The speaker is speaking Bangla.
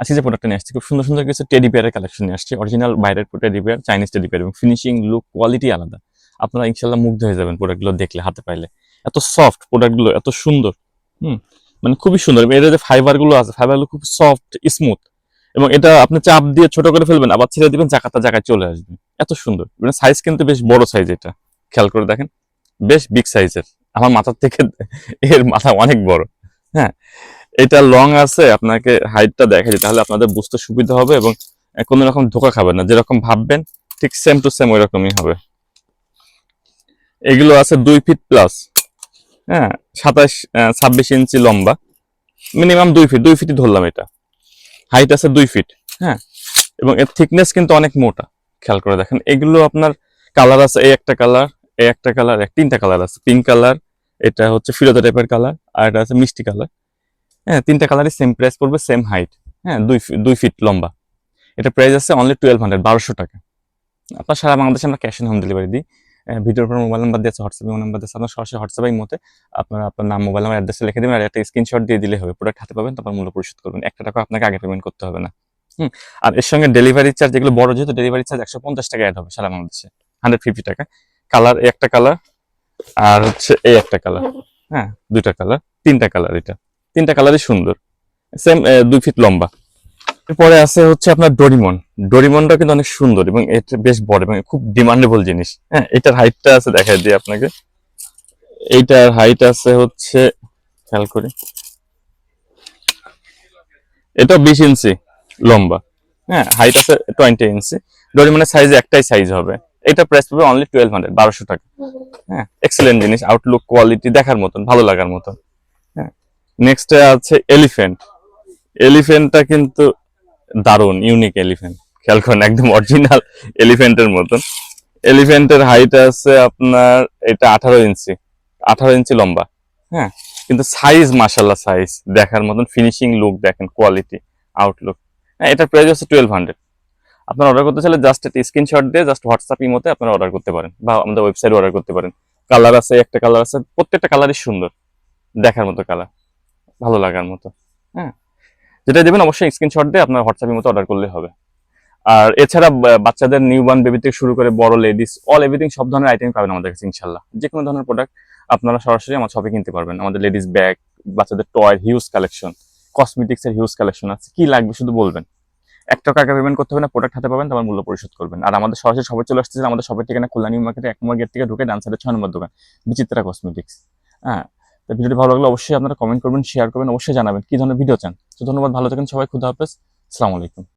আজকে যে প্রোডাক্টটা নিয়ে আসছি, খুব সুন্দর সুন্দর কিছু টেডি পেয়ারের কালেকশন নিয়ে আসছি। অরিজিনাল বাইরের teddy bear Chinese teddy bear এবং ফিনিশিং লুক কোয়ালিটি আলাদা। আপনারা ইনশাল্লাহ মুগ্ধ হয়ে যাবেন প্রোডাক্টগুলো দেখলে, হাতে পাইলে। এত সফট প্রোডাক্টগুলো এত সুন্দর। হুম মানে খুবই সুন্দর। এর যে ফাইবারগুলো আছে ফাইবারগুলো খুব সফট স্মুথ এবং এটা আপনি চাপ দিয়ে ছোট করে ফেলবেন, আবার ছেড়ে দিবেন জায়গাটা জায়গায় চলে আসবে। এত সুন্দর। মানে সাইজ কিন্তু বেশ বড় সাইজ এটা। খেয়াল করে দেখেন, বেশ বিগ সাইজের আমার মাথার থেকে এর মাথা অনেক বড়। হ্যাঁ এটা লং আছে, আপনাকে হাইটটা দেখা যায় তাহলে আপনাদের বুঝতে সুবিধা হবে এবং কোনো রকম ধোকা খাবেন না। যেরকম ভাববেন, ঠিক সেম টু সেম ওই রকমই হবে। এগুলো আছে দুই ফিট প্লাস হ্যাঁ সাতাশ ছাব্বিশ ইঞ্চি লম্বা মিনিমাম দুই ফিট দুই ফিটই ধরলাম এটা। হাইট আছে দুই ফিট হ্যাঁ এবং এর থিকনেস কিন্তু অনেক মোটা, খেয়াল করে দেখেন। এগুলো আপনার কালার আছে এই একটা কালার এই একটা কালার এক তিনটা কালার আছে। পিঙ্ক কালার এটা হচ্ছে ফিরোজা টাইপের কালার আর এটা আছে মিষ্টি কালার হ্যাঁ তিনটা কালারই সেম প্রাইস পড়বে সেম হাইট হ্যাঁ দুই দুই ফিট লম্বা। এটা প্রাইস আছে অনলি টুয়েলভ হান্ড্রেড বারোশো টাকা। আপনার সারা বাংলাদেশে আমরা ক্যাশ অন হোম ডেলিভারি দিই। ভিডিওর পর মোবাইল নাম্বার দিয়েছে হোয়াটসঅ্যাপ নাম্বার দিয়েছে আপনার সরাসরি হোয়াটসঅ্যাপের মতে আপনার আপনার নাম মোবাইল নাম্বার অ্যাড্রেসে লিখে দেবেন আর একটা স্ক্রিনশট দিয়ে দিলে হবে। প্রোডাক্ট হাতে পাবেন, তারপর মূল্য পরিশোধ করবেন। একটা টাকা আপনাকে আগে পেমেন্ট করতে হবে না। হুম, আর এর সঙ্গে ডেলিভারি চার্জ যেগুলো বড় যেহেতু ডেলিভারি চার্জ একশো পঞ্চাশ টাকা অ্যাড হবে সারা বাংলাদেশে। হান্ড্রেড ফিফটি টাকা। কালার একটা কালার আর হচ্ছে এই একটা কালার হ্যাঁ দুইটা কালার তিনটা কালার এটা। তিনটা কালারই সুন্দর। সেম দুই ফিট লম্বা। এরপরে আছে হচ্ছে আপনার ডোরিমন ডোরিমনটা কিন্তু অনেক সুন্দর এবং এটা বেশ বড় এবং খুব ডিমান্ডেবল জিনিস। হ্যাঁ এটার হাইটটা আছে, দেখাই দিই আপনাকে। এইটার হাইট আছে হচ্ছে, খেয়াল করি। এটা বিশ ইঞ্চি লম্বা। হ্যাঁ হাইট আছে টোয়েন্টি ইঞ্চি। ডোরিমনের সাইজ একটাই সাইজ হবে। এটা প্রাইস পাবে অনলি টুয়েলভ হান্ড্রেড বারোশো টাকা। হ্যাঁ এক্সেলেন্ট জিনিস আউটলুক কোয়ালিটি দেখার মতন, ভালো লাগার মতন। নেক্সট আছে এলিফেন্ট এলিফেন্টটা কিন্তু দারুণ ইউনিক এলিফেন্ট খেয়াল করেন, একদম অরিজিনাল এলিফেন্টের মতন। এলিফেন্টের হাইট আছে আপনার, এটা আঠারো ইঞ্চি। আঠারো ইঞ্চি লম্বা। হ্যাঁ? কিন্তু সাইজ মাসাল্লাহ সাইজ দেখার মতন ফিনিশিং লুক দেখেন কোয়ালিটি আউটলুক হ্যাঁ এটার প্রাইস হচ্ছে টুয়েলভ হান্ড্রেড আপনার অর্ডার করতে চাইলে জাস্ট একটা স্ক্রিনশট দিয়ে জাস্ট হোয়াটসঅ্যাপ ইমোতে আপনারা অর্ডার করতে পারেন বা আমাদের ওয়েবসাইটে অর্ডার করতে পারেন। কালার আছে, একটা কালার আছে, প্রত্যেকটা কালারই সুন্দর। দেখার মতো কালার ভালো লাগার মতো। হ্যাঁ যেটা দেবেন অবশ্যই স্ক্রিনশট দিয়ে আপনার হোয়াটসঅ্যাপের মতো অর্ডার করলে হবে। আর এছাড়া বাচ্চাদের নিউ বার্ন বেবি থেকে শুরু করে বড় লেডিস অল এভরিথিং সব ধরনের আইটেম পাবেন আমাদের কাছে ইনশাল্লাহ যে কোনো ধরনের প্রোডাক্ট আপনারা সরাসরি আমার শপে কিনতে পারবেন। আমাদের লেডিস ব্যাগ বাচ্চাদের টয় হিউজ কালেকশন কসমেটিক্স এর হিউজ কালেকশন আছে। কি লাগবে শুধু বলবেন? এক টাকা আগে পেমেন্ট করতে হবে না প্রোডাক্ট হাতে পাবেন তারপর মূল্য পরিশোধ করবেন। আর আমাদের সরাসরি সবাই চলে আসতেছে আমাদের সবের ঠিকানা খুলনা নিউ মার্কেটে এক নম্বর গেট থেকে ঢুকে ডান সাইডে ছয় নম্বর দোকান বিচিত্রা কসমেটিক্স হ্যাঁ তো ভিডিওটি ভালো লাগলে অবশ্যই আপনারা কমেন্ট করবেন শেয়ার করবেন, অবশ্যই জানাবেন। কি ধরনের ভিডিও চান? তো ধন্যবাদ, ভালো থাকেন সবাই, খুদা হাফেজ। আলাইকুম।